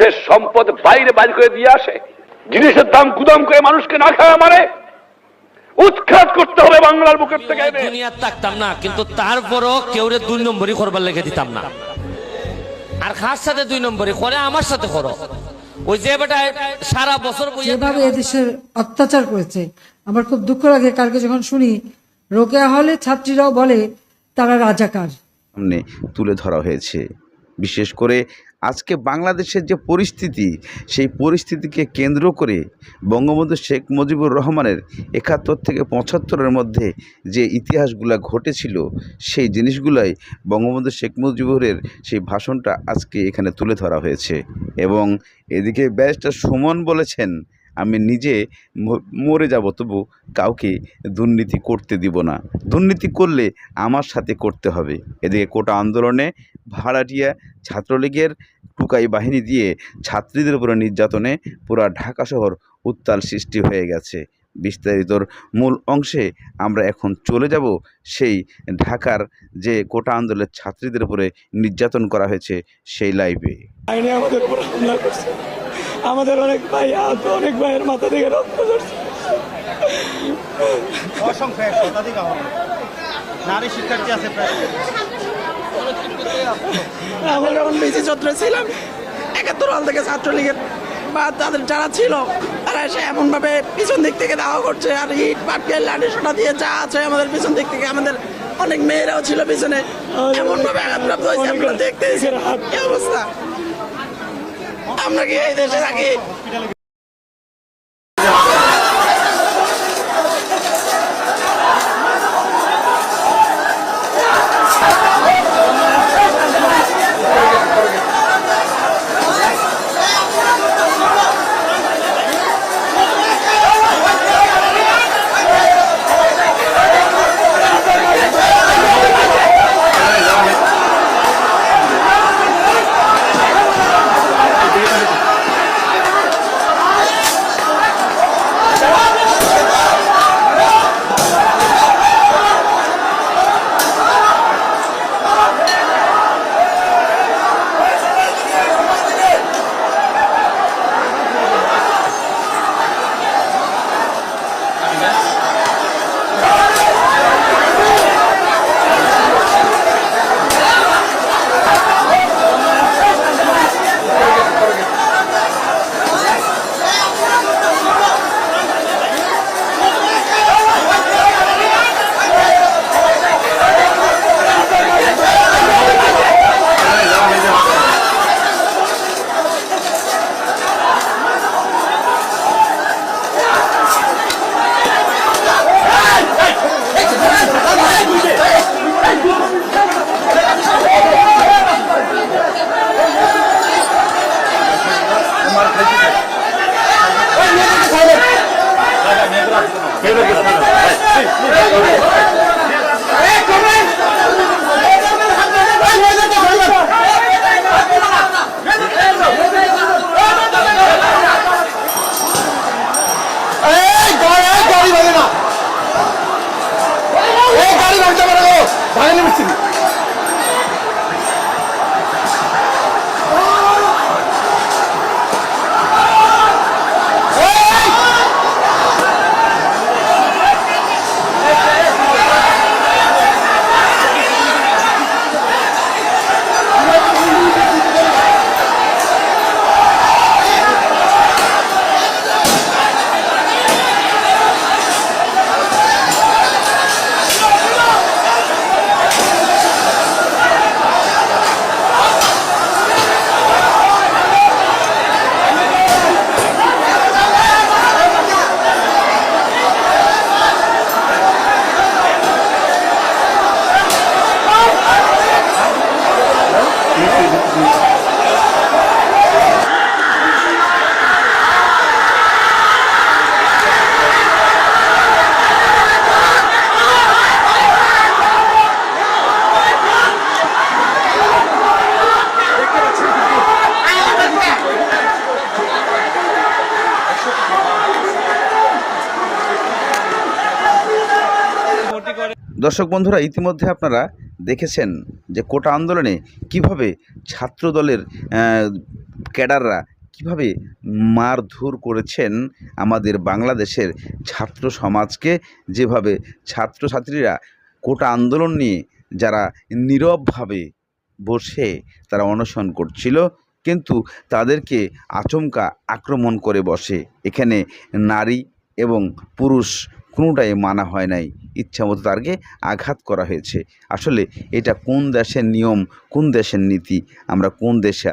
দেশের সম্পদ বাইরে বাইর করে দিয়ে আসে। জিনিসের দাম গুদাম করে মানুষকে না খাওয়া মানে? উৎখাত করতে হবে বাংলার বুকের থেকে এনে। দুনিয়ার থাকতাম না কিন্তু তারপরও কেউরে দুই নম্বরই করবার লেগে দিতাম না। আর খাস সাথে দুই নম্বরই করে আমার সাথে করো। ওই যে বেটা সারা বছর যেভাবে এদেশের অত্যাচার করেছে আমার খুব দুঃখ লাগে কালকে যখন শুনি রোকেয়া হলে ছাত্রীরাও বলে তারা রাজাকার। সামনে তুলে ধরা হয়েছে। বিশেষ করে আজকে বাংলাদেশের যে পরিস্থিতি, সেই পরিস্থিতিকে কেন্দ্র করে বঙ্গবন্ধু শেখ মুজিবুর রহমানের একাত্তর থেকে পঁচাত্তরের মধ্যে যে ইতিহাসগুলো ঘটেছিল, সেই জিনিসগুলাই বঙ্গবন্ধু শেখ মুজিবুরের সেই ভাষণটা আজকে এখানে তুলে ধরা হয়েছে। এবং এদিকে ব্যারিস্টার সুমন বলেছেন আমি নিজে মরে যাব, তবু কাউকে দুর্নীতি করতে দিব না। দুর্নীতি করলে আমার সাথে করতে হবে। এদিকে কোটা আন্দোলনে ভাড়াটিয়া ছাত্রলীগের টুকাই বাহিনী দিয়ে ছাত্রীদের উপরে নির্যাতনে পুরা ঢাকা শহর উত্তাল সৃষ্টি হয়ে গেছে। বিস্তারিতর মূল অংশে আমরা এখন চলে যাব সেই ঢাকার যে কোটা আন্দোলনের ছাত্রীদের উপরে নির্যাতন করা হয়েছে সেই লাইভে। আমাদের হামলা করছে। আমাদের অনেক ভাই আহত অনেক ভাইয়ের মাথা থেকে রক্ত ঝরছে। অসংখ্য শতাধিক নারী শিক্ষার্থী আছে প্রায়। আমরা যখন বেশি চত্রে ছিলাম একাত্তর হল থেকে ছাত্রলীগের বা তাদের যারা ছিল তারা এসে এমন ভাবে পিছন দিক থেকে দাওয়া করছে আর ইট পাটকেল লাঠি সোটা দিয়ে যা আছে আমাদের পিছন দিক থেকে আমাদের অনেক মেয়েরাও ছিল পিছনে। এমন ভাবে আঘাতপ্রাপ্ত হয়েছে আমরা দেখতে অবস্থা। আমরা কি এই দেশে থাকি গাড়ি ভাঙে না। গাড়ি ভাঙতে পারে ভাঙেনি মিস্ত্রি। দর্শক বন্ধুরা, ইতিমধ্যে আপনারা দেখেছেন যে কোটা আন্দোলনে কীভাবে ছাত্র দলের ক্যাডাররা কীভাবে মারধর করেছেন আমাদের বাংলাদেশের ছাত্র সমাজকে, যেভাবে ছাত্রছাত্রীরা কোটা আন্দোলন নিয়ে যারা নীরবভাবে বসে তারা অনশন করছিল, কিন্তু তাদেরকে আচমকা আক্রমণ করে বসে। এখানে নারী এবং পুরুষ কোনোটাই মানা হয় নাই। ইচ্ছামতো তারকে আঘাত করা হয়েছে। আসলে এটা কোন দেশের নিয়ম, কোন দেশের নীতি, আমরা কোন দেশে